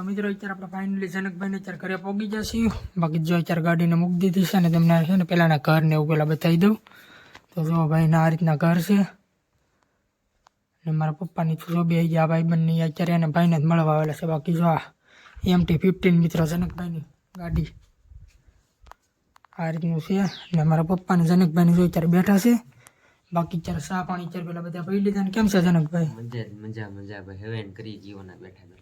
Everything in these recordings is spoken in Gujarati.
તો મિત્રો, અત્યારે આપણે ફાઇનલી જનકભાઈને અત્યારે ઘરે પહોંચી જશે બાકી જો અત્યારે ગાડીને મૂકી દીધી છે ને તમને છે ને પેલાના ઘર ને એવું પેલા બતાવી દઉં. તો જો ભાઈના આ રીતના ઘર છે. ને મારા પપ્પાની તો જો બે ગયા, ભાઈ બંને અત્યારે એને ભાઈને જ મળવા આવેલા છે. બાકી જો આ એમટી ફિફ્ટીન મિત્રો જનકભાઈની ગાડી. આ રીતનું છે. ને મારા પપ્પાને જનકભાઈને જો અત્યારે બેઠા છે. બાકી અત્યારે ચા પાણી અત્યારે પેલા બધા પી લીધા. ને કેમ છે જનકભાઈ? મજા જ, મજા મજા. ભાઈ હવે એને કરી જીવોના બેઠા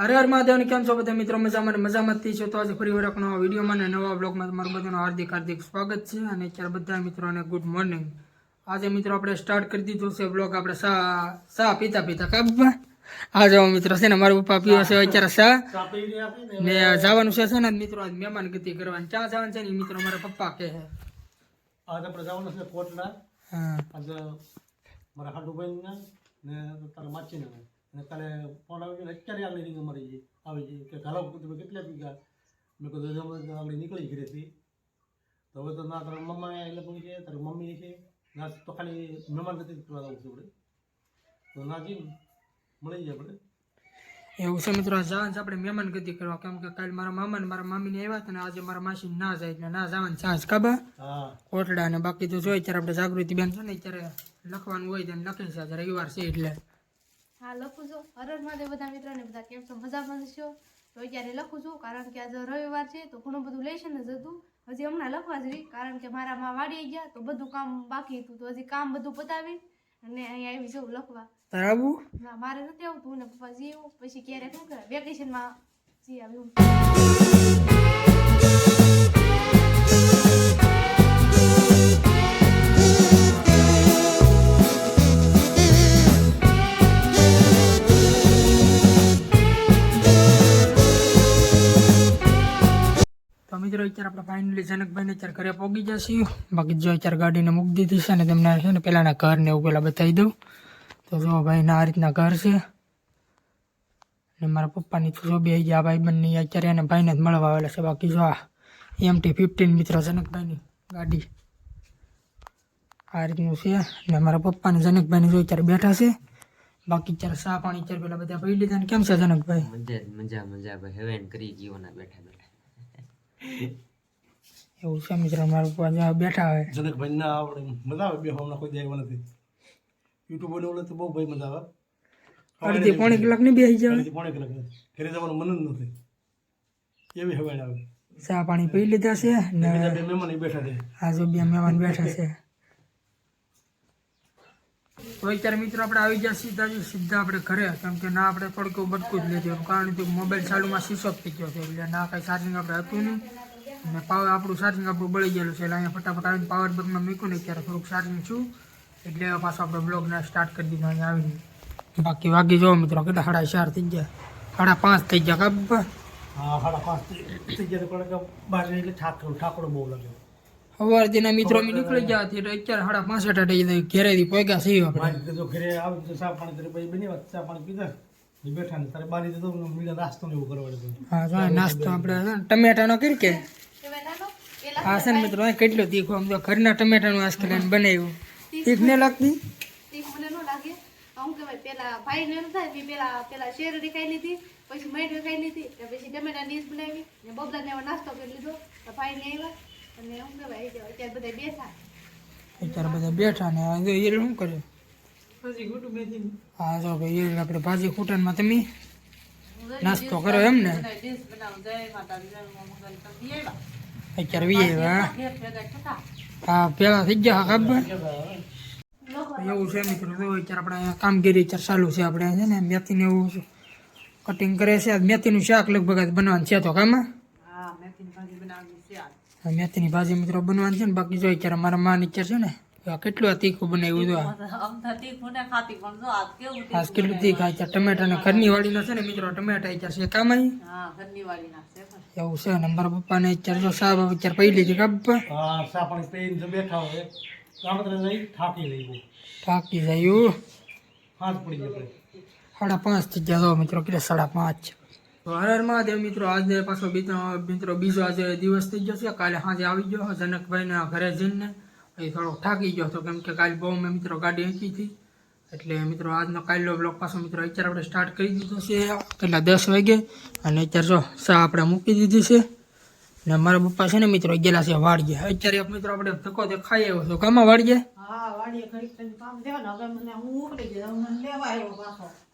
હરે હર મહાદેવને કેમ છો બધા મિત્રો? મજામાં મજામાંથી છો તો આજે ફરી વાર નવા વિડીયોમાં અને નવા બ્લોગમાં તમારું બધાનું હાર્દિક હાર્દિક સ્વાગત છે અને અત્યારે બધા મિત્રોને ગુડ મોર્નિંગ આજે મિત્રો આપણે સ્ટાર્ટ કરી દીધું છે બ્લોગ આપણે સા સા પીતા પીતા. કા પપ્પા આ જાઓ મિત્રો છે ને મારા પપ્પા પીવા છે અત્યારે સા. ને જવાનું છે ને મિત્રો આજ મહેમાન ગતિ કરવાની. ક્યાં જવાનું છે ને મિત્રો મારા પપ્પા કહે છે. આજે આપણે જવાનું છે કોટડા હા. આજે મારા હાડુભાઈ ને તારા માચીને અને કાલે ફોન આવી ગયો અત્યારે આગળ રીંગ મરી છે આવી છે કે ઘાલા તમે કેટલા પીગા મેં કીધું આગળ નીકળી ઘરેથી તો હવે તો ના તારા મમ્મા એટલે પણ છે તારી મમ્મી છે ના તો ખાલી મહેમાન નથી કરવા આવું છે આપણે તો ના જી મળી જાય આપણે એવું છે મિત્રો જવાનું છે આપણે મહેમાન ગતિ કરવા. કેમ કે કાલે મારા મામા ને મારા મામીને આવ્યા હતા ને આજે મારા માસી ના જાય એટલે ના જવાનું ચાન્સ ખબર? કોટડા ને બાકી તો જોઈએ ત્યારે આપણે જાગૃતિ બેન છે ને ત્યારે લખવાનું હોય તો લખે છે રવિવાર છે એટલે. હા લખું છું. હરર મહાદેવ બધા મિત્રોને બધા કેમ છો? મજામાં છો? તો અત્યારે લખું છું કારણ કે આજે રવિવાર છે તો ઘણું બધું લેશન જ હતું હજી હમણાં લખવા જ રહી કારણ કે મારા માં વાડી ગયા તો બધું કામ બાકી હતું. તો હજી કામ બધું પતાવી અને અહીંયા આવી જવું લખવા. બરાબર ના મારે નથી આવતું ને પપ્પા જીવું. પછી ક્યારેક શું કરે વેકેશનમાં જી આવ્યું મિત્રો, અત્યારે આપણે ફાઇનલી જનકભાઈને અત્યારે ઘરે પહોંચી જશે. બાકી જો અત્યારે ગાડીને મૂકી દીધી છે ને તેમને છે ને પેલાના ઘર ને એવું પેલા બતાવી દઉં. તો જો ભાઈના આ રીતના ઘર છે. ને મારા પપ્પાની જો બે ગયા ભાઈ બંને અત્યારે એને ભાઈને જ મળવા આવેલા છે. બાકી જો આ એમટી ફિફ્ટીન મિત્રો, જનકભાઈની ગાડી આ રીતનું છે. ને મારા પપ્પાને જનકભાઈને જો અત્યારે બેઠા છે. બાકી અત્યારે ચા પાણી અત્યારે પેલા બધા પી લીધા. ને કેમ છે જનકભાઈ? મજા મજા મજા. ભાઈ હવે કરી જીવોના બેઠા બેઠા. એવું છે મિત્રો મારા પાછા બેઠા હોય. જનકભાઈ ના આવડે મજા આવે બે હોમના કોઈ દેવા નથી. યુટ્યુબ બોલે તો બહુ ભાઈ મજા આવે. અડધી પોણી કલાકની બેસી જાવ. પોણે કલાક ઘરે જવાનું મન જ નથી. એવી હવાડ આવે. ચા પાણી પી લીધા છે ને બે મહેમાન બેઠા છે. જો બે મહેમાન બેઠા છે. તો અત્યારે મિત્રો આપણે આવી ગયા સીધા સીધા આપણે ઘરે. કેમ કે ના આપણે પડકું બટકું જ લીધું કારણ કે મોબાઈલ ચાલુમાં સ્વિચ થઈ ગયો છે. એટલે ના કાંઈ ચાર્જિંગ આપણે હતું નહીં. અને પાવર આપણું ચાર્જિંગ આપણું બળી ગયેલું છે. એટલે અહીંયા ફટાફટ આવીને પાવર બેંકમાં મૂક્યું ને ત્યારે થોડુંક ચાર્જિંગ છું. એટલે પાછો આપણે બ્લોગને સ્ટાર્ટ કરી દીધો. અહીંયા આવીને. બાકી વાગી જો મિત્રો. કેટલા? સાડા ચાર થઈ ગયા. સાડા પાંચ થઈ ગયા. કાબા હા, સાડા પાંચ થઈ ગયા. એટલે ઠાકડો ઠાકડો બહુ લાગે સવારથી મિત્રો અમે નીકળી ગયા હતી એટલે અત્યારે સાડા પાંચ થઈ જાય ઘેરેથી પોગ્યા છીએ આપણે. જો ઘરે આવી તો ચા પાણી તારે પછી બની વાત ચા પાણી પીધા. બેઠા ને તારે બારી તો મીડા નાસ્તો ને એવું કરવા હા હા નાસ્તો આપણે ટમેટાનો કરી કે? હા છે ને મિત્રો કેટલો કેટલું તીખું આમ તો ઘરના ટમેટાનું આજકાલ બનાવ્યું. તીખ ને લાગતી? તીખ મને ન લાગે. આમ કહેવાય પેલા ભાઈ ને એમ થાય કે પેલા પેલા શેરડી ખાઈ લીધી પછી મેઢી ખાઈ લીધી પછી ટમેટા ડીશ બનાવી ને બબલા ને નાસ્તો કરી લીધો. તો ભાઈ ને આવ્યા અત્યારે બધા બેઠા અત્યારે બધા બેઠા ને એ શું કરે? હા જો ભાઈ એ આપણે ભાજી ખૂટણમાં તમે નાસ્તો કરો એમ ને? અત્યારે વીએ હા. પેલા થઈ ગયા ખબર? એવું છે મિત્રો તો અત્યારે આપણે અહીંયા કામગીરી અત્યારે ચાલુ છે આપણે છે ને મેથીને એવું કટિંગ કરે છે આજ મેથીનું શાક લગભગ આજ બનવાનું છે તો કામાં હા, મેથીની ભાજી મિત્રો બનવાની છે ને બાકી જો અત્યારે મારા માં નીચે છે ને આ કેટલું તીખું બનાવ્યું જો આ કેટલું તીખ આ ટમેટા ને ઘરની વાડીના છે ને મિત્રો ટમેટા અત્યારે છે કામ એવું છે ને મારા પપ્પાને અત્યારે જો સાહેબ અત્યારે પહેલી લીધી કામ તો નહીં થાકી જાય હાથ સાડા પાંચથી ગયા મિત્રો કેટલે સાડા પાંચ. તો હર મહાદેવ મિત્રો, આજે પાછો મિત્રો, બીજો આજે દિવસ થઈ ગયો છે. કાલે સાંજે આવી ગયો જનકભાઈના ઘરે જઈને. એ થોડો થાકી ગયો હતો, કેમ કે કાલે બહુ મેં મિત્રો ગાડી મૂકી હતી. એટલે મિત્રો, આજનો કાલનો બ્લોક પાછો મિત્રો અત્યારે આપણે સ્ટાર્ટ કરી દીધો છે. કેટલા દસ વાગે. અને અત્યારે જો આપણે મૂકી દીધી છે. ને મારા પપ્પા છે ને મિત્રો ગયેલા છે વાડીએ. અત્યારે મિત્રો આપણે ધક્કો તે ખાઈ આવ્યો છો. કામાં વાડીએ?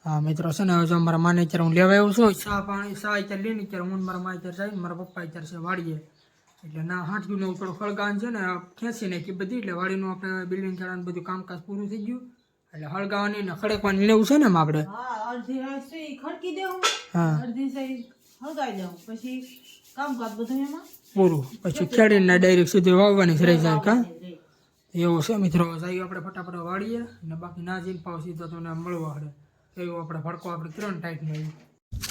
હા મિત્રો છે ને હવે જો મારા માને અત્યારે હું લેવા આવ્યો છું. ચા પાણી ચા અત્યારે લઈને અત્યારે હું મારા મા અત્યારે જાય મારા પપ્પા અત્યારે છે વાડીએ. એટલે ના હાંઠ્યું ને થોડું ફળગાન છે ને ખેંચી નાખી બધી એટલે વાડીનું આપણે બિલ્ડિંગ ચડાવવાનું બધું કામકાજ પૂરું થઈ ગયું. એટલે હળગાવાની ને ખડકવાની લેવું છે ને એમ આપણે. હા અડધી રાત ખડકી દેવું હા. અડધી સહી હળગાવી દઉં પછી પૂરું. પછી ખેડીને ડાયરેક્ટ સુધી વાવવાની રહી જાય કા? એવો છે મિત્રો જઈએ આપણે ફટાફટ વાળીએ અને બાકી ના જઈને પાવ સીધો તમને મળવા હડે એવો આપણે ભડકો આપણે ત્રણ ટાઈટ નહીં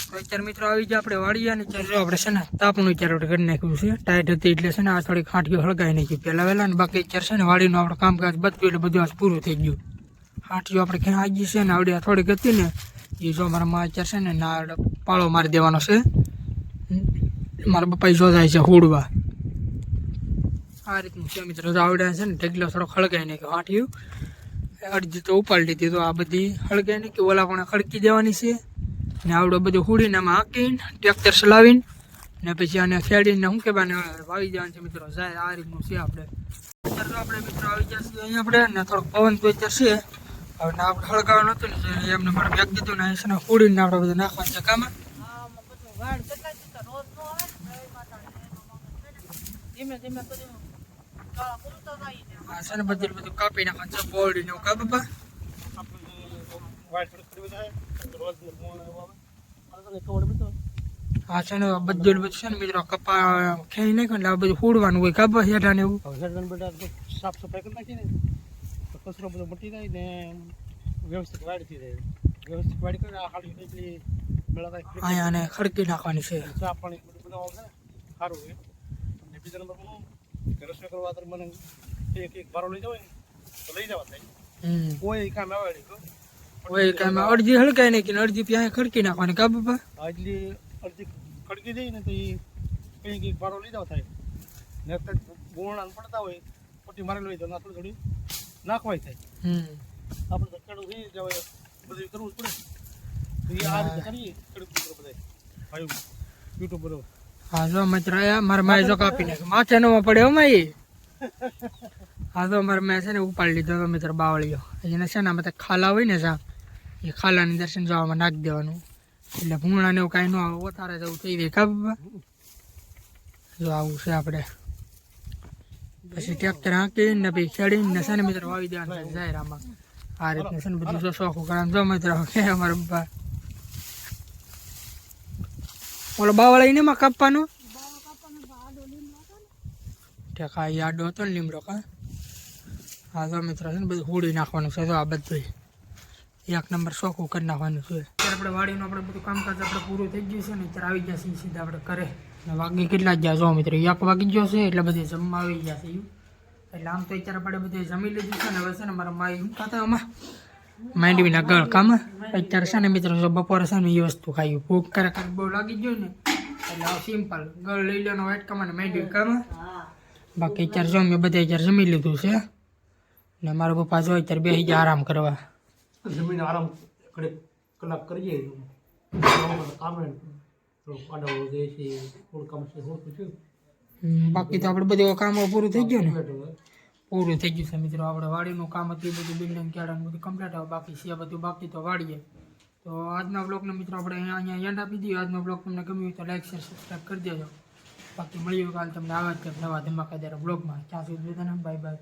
તો અત્યારે મિત્રો આવી જાય આપણે વાળીએ અને ચાલો આપણે છે ને તાપનું અત્યારે આપણે કરી નાખ્યું છે. ટાઈટ હતી એટલે છે ને આ થોડીક ખાંટીઓ હળગાઈ નાખી. પહેલાં વહેલા અને બાકી અત્યારે છે ને વાળીનું આપણે કામકાજ બધું એટલે બધું આજ પૂરું થઈ ગયું. હાંટીઓ આપણે આવી છે ને આવડી થોડીક હતી ને, એ જો મારા માં અત્યારે છે ને ના પાળો મારી દેવાનો છે. મારા પપ્પા જો જાય છે હુડવા. આ રીતનું છે મિત્રો. તો આવડે છે ને, ઢગલો થોડો ખળગાઈ નાખ્યો. હાંઠિયું અડધી તો ઉપાડી લીધી. તો આ બધી હળગાઈ નાખી. ઓલા પણ ખડકી દેવાની છે. ને આવડો બધું હુડીને આમાં હાંકીને, ટ્રેક્ટર ચલાવીને, ને પછી આને ખેડીને શું કહેવાય ને, વાવી દેવાનું છે મિત્રો. જાય, આ રીતનું છે આપણે. અત્યારે તો આપણે મિત્રો આવી ગયા છીએ અહીંયા આપણે, ને થોડોક પવન તો અત્યારે છે. હવે ને આપણે હળગાવાનું હતું ને, તો એમને મારે બેગ દીધું ને છે ને હુડીને આપણે બધું નાખવાનું છે કામ હા આમાં બધું વાડ કેટલા જતા રોજ નો આવે ને રવિ માતાને એનો ધીમે ધીમે બધું છે ને બધું બધું કાપી નાખવાનું છે બોરડી ને એવું કા બાપા છે ને બધું બધું છે ને મિત્રો કપા ખેંચી નાખ્યો એટલે આ બધું ફૂડવાનું હોય કાપા હેઠા ને એવું? સાફ સફાઈ કરી કચરો બધો મટી જાય ને વ્યવસ્થિત વાડી થઈ જાય. વ્યવસ્થિત વાડી કરીને આ હાડી એટલી અહીંયા ને ખડકી નાખવાની છે. ચા પાણી બધું સારું અને બીજા નંબર કે રસોઈ કરવા તો મને? એક એક બારો લઈ જવાય તો લઈ જવા થાય. કોઈ કામ આવે કાંઈ અડધી હળકાઈ નહીં ને અડધી ત્યાં ખડકી નાખવાની કા બાપા? આજલી અડધી ખડકી દઈ ને તો એ કંઈક એક બારો લઈ જવા થાય. ને ગોળણા પડતા હોય પટ્ટી મારેલી હોય તો ના થોડી થોડી નાખવાય થાય. હમ. આપણે તો ખેડૂત થઈ જવાય બધું કરવું જ પડે. તો એ આ રીતે કરીએ ખેડૂત મિત્રો બધા ભાઈ યુટ્યુબ બરોબર હા, જો મિત્ર આયા મારા માય જો કાપી નાખ્યું. માથે નો પડે હો માઈ. હા તો મારા મેં છે ને ઉપાડી લીધો તો મિત્ર બાવળીઓ એને છે ને આમાં ખાલા હોય ને સા એ ખાલાની દર્શન જવામાં નાખી દેવાનું. એટલે ભૂંગળા ને એવું કાંઈ ન આવે. વધારે જવું થઈ જાય. કા બાપા જો આવું છે આપણે. પછી ટ્રેક્ટર હાંકીને ને પછી ખેડીને છે ને મિત્ર વાવી દેવાનું જાહેર જાહેરામાં. આ રીતનું છે ને બધું શોખું કરવાનું જો મિત્ર કે અમારા પપ્પા ઓલો બાવળા એને માં કાપવાનો? ટેકા આડો હતો ને લીમડો કા? હા, તો મિત્રો છે ને બધું હોડી નાખવાનું છે. તો આ બધું એક નંબર શોખું કરી નાખવાનું છે. અત્યારે આપણે વાડીનું આપણે બધું કામકાજ આપણે પૂરું થઈ ગયું છે ને, અત્યારે આવી ગયા છીએ સીધા આપણે કરે વાગી કેટલા જ ગયા જો મિત્રો? એક વાગી ગયો છે, એટલે બધે જમવા આવી ગયા છે. એટલે આમ તો અત્યારે આપણે બધે જમી લીધું છે ને, હવે છે ને મારા માય શું ખાતા આમાં. માંડવીના ગળ કામ. અત્યારે છે ને મિત્રો જો બપોરે છે ને એ વસ્તુ ખાઈ. ભૂખ ખરેખર બહુ લાગી ગયો ને એટલે સિમ્પલ ગળ લઈ લેવાનો વાઇટ કામ અને માંડવી કામ. બાકી અત્યારે જો મેં બધા અત્યારે જમી લીધું છે. ને મારા પપ્પા જો અત્યારે બેસી ગયા આરામ કરવા. જમીને આરામ કલાક કરીએ. બાકી તો આપણે બધું કામ પૂરું થઈ ગયું ને. پوریوں کام بلڈنگ کمپلیٹ توڑیے تو آج آج تم نے گم ہو تو لائک سبسکرائب کر دیا جاؤ باقی میم تمہیں دار بنا بھائی بھائی